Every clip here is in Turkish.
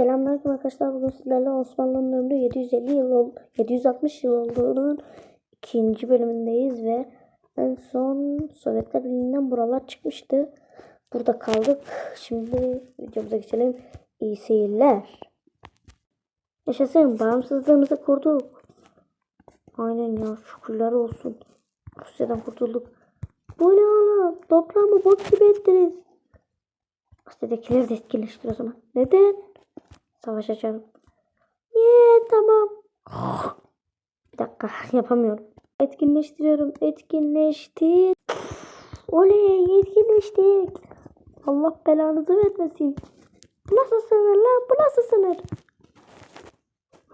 Selamünaleyküm arkadaşlar. Bugün sizlerle Osmanlı'nın ömrü 750 yıl ol 760 yıl olduğunun ikinci bölümündeyiz ve en son Sovyetler Birliği'nden buralar çıkmıştı. Burada kaldık. Şimdi videomuza geçelim. İyi seyirler. Yaşasın. Bağımsızlığımızı kurduk. Aynen ya. Şükürler olsun. Rusya'dan kurtulduk. Bu ne oğlum? Toprağımı bok gibi ettiniz. Asya'dakileri de etkileştir o zaman. Neden? Savaş açalım. Niye? Tamam. Bir dakika yapamıyorum. Etkinleştiriyorum. Etkinleştir. Oley etkinleştik. Allah belanızı vermesin. Bu nasıl sınır lan? Bu nasıl sınır?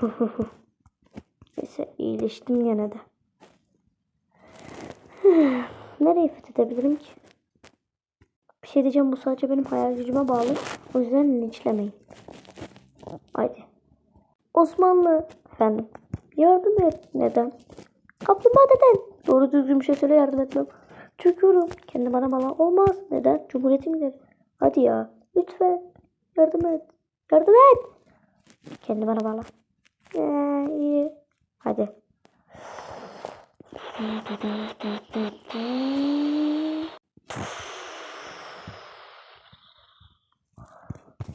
Neyse iyileştim gene de. Nereyi fethedebilirim ki? Bir şey diyeceğim bu sadece benim hayal gücüme bağlı. O yüzden linçlemeyin. Haydi. Osmanlı. Efendim. Yardım et. Neden? Kaplumbağa neden? Doğru düzgün bir şey söyle yardım etmem. Çöküyorum. Kendi bana bana olmaz. Neden? Cumhuriyetim gider. Hadi ya. Lütfen. Yardım et. Yardım et. Kendi bana bağla. Ee, iyi. Hadi.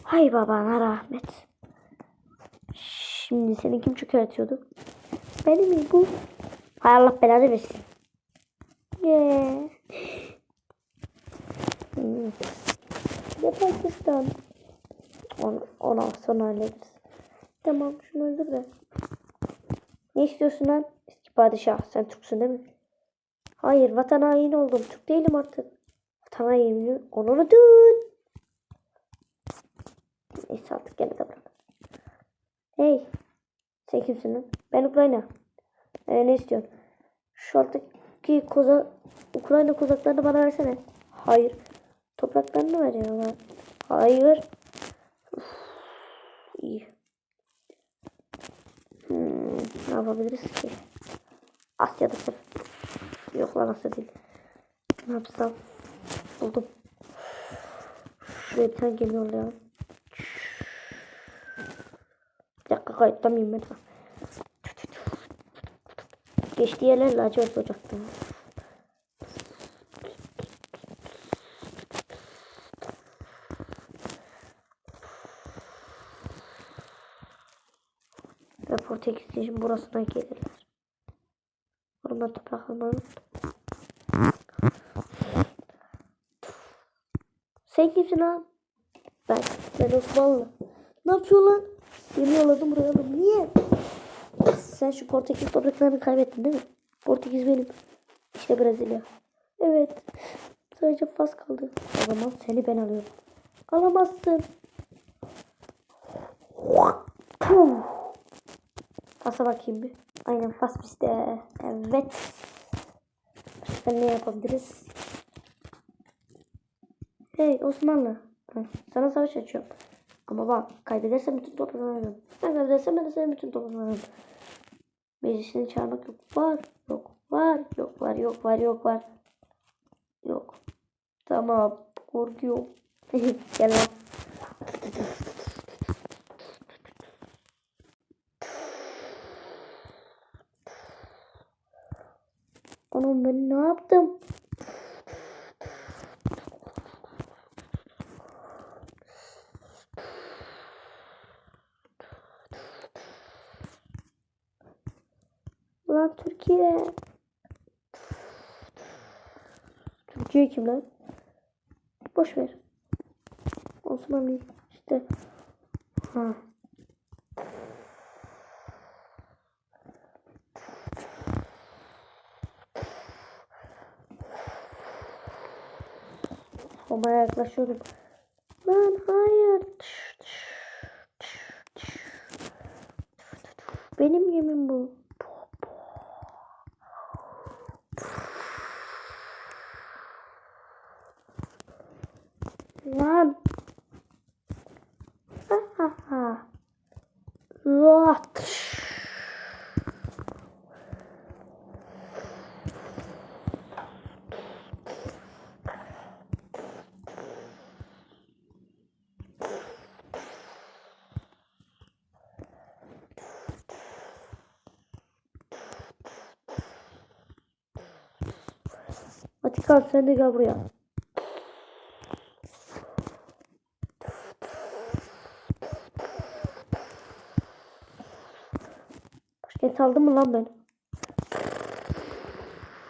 Hay babana rahmet. Şimdi seni kim çökertiyordu? Benim mi bu? Hay Allah belanı versin. Yeah. Hmm. Ya Pakistan. Ona, ona sonra hallederiz. Tamam şunu öldür de. Ne istiyorsun lan? Padişah sen Türksün değil mi? Hayır vatan haini oldum. Türk değilim artık. Vatan haini. Onu tut. Neyse artık gene de bırak. Hey. Sen kimsin lan? Ben Ukrayna. Ee, ne istiyorsun? Şu alttaki koza... Ukrayna kozaklarını bana versene. Hayır. Topraklarını veriyorlar. Hayır. Uf, iyi. Hmm, ne yapabiliriz ki? Asya'da sır. Yok lan Asya değil. Ne yapsam? Buldum. Şuraya bir tane gemi yollayalım. Dakika kayıtlamayayım ben. Geçtiği yerler lacivert olacaktı. Ve Portekiz'in burasına gelirler. Orman topraklarını Sen kimsin lan? Ben. Ben Osmanlı. Ne yapıyor lan? Gemi yolladım buraya. Niye? Sen şu Portekiz topraklarını kaybettin değil mi? Portekiz benim. İşte Brezilya. Evet. Sadece Fas kaldı. O zaman seni ben alıyorum. Alamazsın. Fas'a bakayım bir. Aynen Fas bizde. Evet. Başka ne yapabiliriz? Hey Osmanlı. Sana savaş açıyorum. Ama bak kaybedersem bütün toprağını alırım. Ben kaybedersem ben de senin bütün toprağını alırım. Meclisini çağırmak yok. Var. Yok. Var. Yok var. Yok var. Yok var. Yok. Tamam. Korkuyorum. Gel lan. Oğlum ben ne yaptım? Lan Türkiye. Türkiye kim lan? Boş ver. Osmanlı işte. Ha. Ama yaklaşıyorum. Lan hayır. Benim gemim bu. Lan. Ha ha ha. Lot. Vatikan sen de gel buraya. Başkent aldım mı lan ben?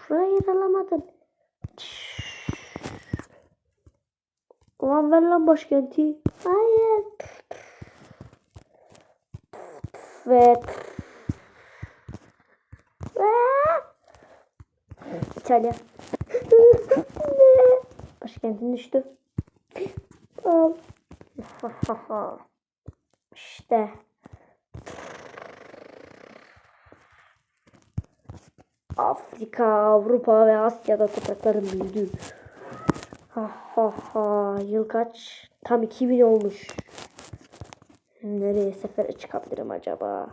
Hayır alamadın. Ulan ver lan başkenti. Hayır. Ve İtalya. Başkentin düştü. Al. İşte. Afrika, Avrupa ve Asya'da toprakların büyüdü. Ha ha ha. Yıl kaç? Tam 2000 olmuş. Nereye sefere çıkabilirim acaba?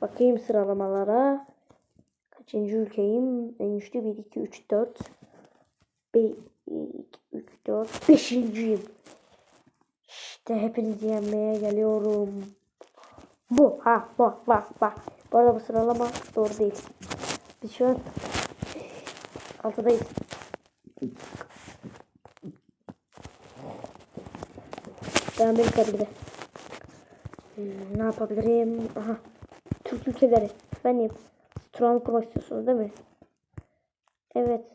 Bakayım sıralamalara. Kaçıncı ülkeyim? En güçlü 1, 2, 3, 4. 1, 2, 3, 4. Beşinciyim. İşte hepinizi yenmeye geliyorum. Bu. Ha bak bak bak. Bu arada bu sıralama doğru değil. Biz şu an altıdayız. Ben bir de. Hmm, ne yapabilirim? Aha. Türk ülkeleri. Benim. Turan kurmak istiyorsunuz değil mi? Evet.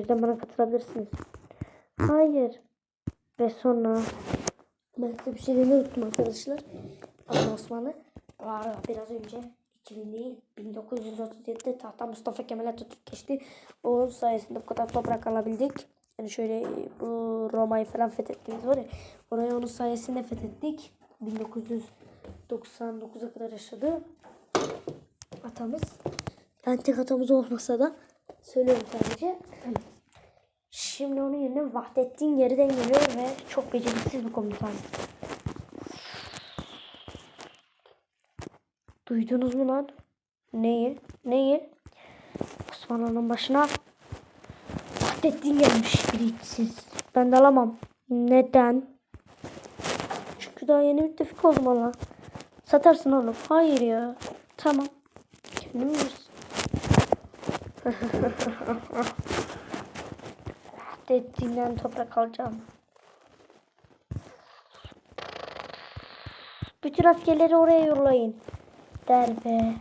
Yüzden bana katılabilirsiniz. Hayır. Ve sonra ben size bir şey demeyi unuttum arkadaşlar. Ama Osmanlı Aa, biraz önce 2000 değil 1937'de tahta Mustafa Kemal Atatürk geçti. Onun sayesinde bu kadar toprak alabildik. Yani şöyle bu Roma'yı falan fethettiğimiz var ya. Orayı onun sayesinde fethettik. 1999'a kadar yaşadı. Atamız. Yani tek atamız olmasa da söylüyorum sadece. Şimdi onun yerine Vahdettin geriden geliyor ve çok beceriksiz bir komutan. Duydunuz mu lan? Neyi? Neyi? Osmanlı'nın başına Vahdettin gelmiş biriksiz. Ben de alamam. Neden? Çünkü daha yeni müttefik oldum ona. Satarsın oğlum. Hayır ya. Tamam. Kendin bilirsin. Vahdettin'den toprak alacağım. Bütün askerleri oraya yollayın. Der be.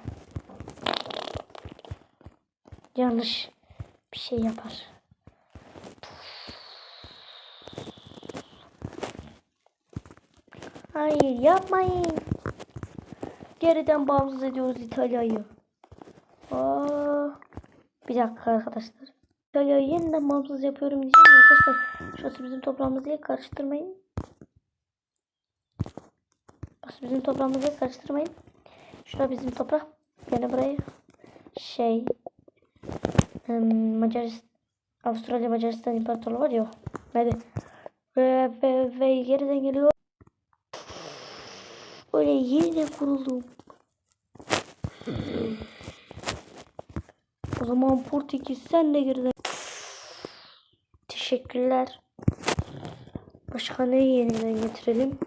Yanlış bir şey yapar. Hayır yapmayın. Geriden bağımsız ediyoruz İtalya'yı. Bir dakika arkadaşlar. İtalya'yı yeniden bağımsız yapıyorum diyeceğim arkadaşlar. Şurası bizim toprağımız diye karıştırmayın. Burası bizim toprağımız diye karıştırmayın. Şurada bizim toprak. Yani burayı şey Macaristan Avustralya Macaristan İmparatorluğu var ya. Hadi. Ve, ve, ve geriden geliyor. Böyle yeniden kuruldum. O zaman Portekiz sen de geriden. Teşekkürler. Başka neyi yeniden getirelim?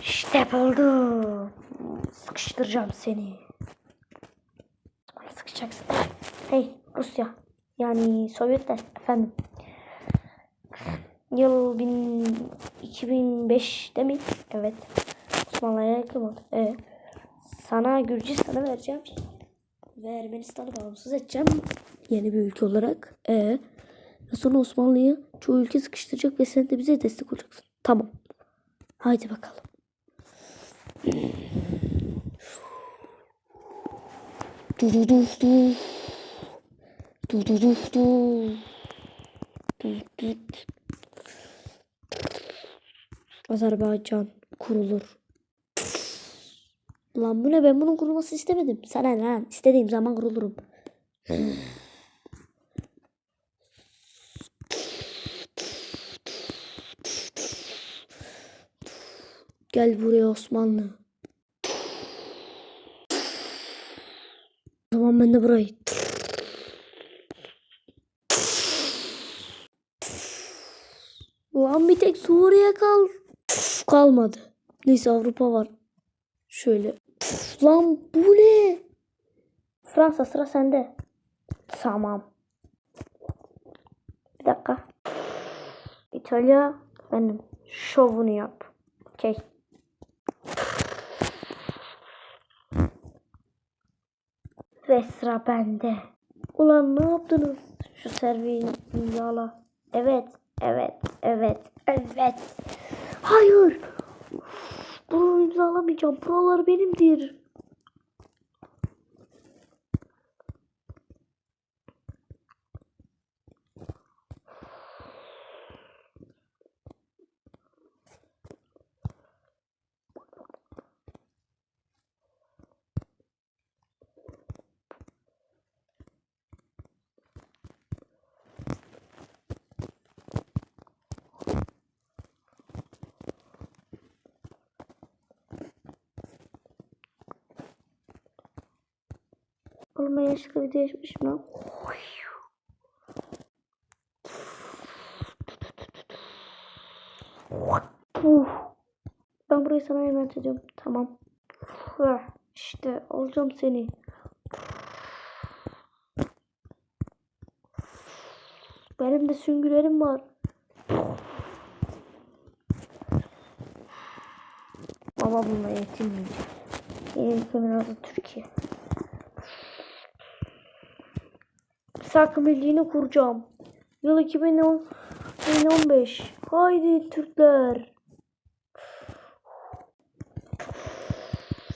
İşte buldum. Sıkıştıracağım seni. Bana sıkışacaksın. Hey Rusya. Yani Sovyetler efendim. Yıl bin, 2005 değil mi? Evet. Osmanlı'ya yakın oldu. Evet. Sana Gürcistan'ı vereceğim. Ve Ermenistan'ı bağımsız edeceğim. Yeni bir ülke olarak. Ee, ve sonra Osmanlı'yı çoğu ülke sıkıştıracak ve sen de bize destek olacaksın. Tamam. Haydi bakalım. Du du du du. Du du du du. Du du. Azerbaycan kurulur. Lan bu ne ben bunun kurulması istemedim. Sana ne lan istediğim zaman kurulurum. Gel buraya Osmanlı. O zaman ben de burayı. Ulan bir tek Suriye kal. Kalmadı. Neyse Avrupa var. Şöyle. Lan bu ne? Fransa sıra sende. Tamam. dakika. İtalya benim. Şovunu yap. Okey. Ve sıra bende. Ulan ne yaptınız? Şu serviyi imzala. Evet, evet, evet, evet. Hayır. Bunu imzalamayacağım. Buralar benimdir. Oğlum ben yaşlı video lan. Uf. Ben burayı sana emanet ediyorum. Tamam. İşte alacağım seni. Benim de süngülerim var. Baba bununla yetinmeyecek. Yeni ülkemin adı Türkiye. Sakın Birliği'ni kuracağım. Yıl 2010 2015. Haydi Türkler.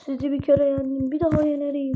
Sizi bir kere yendim. Bir daha yenerim.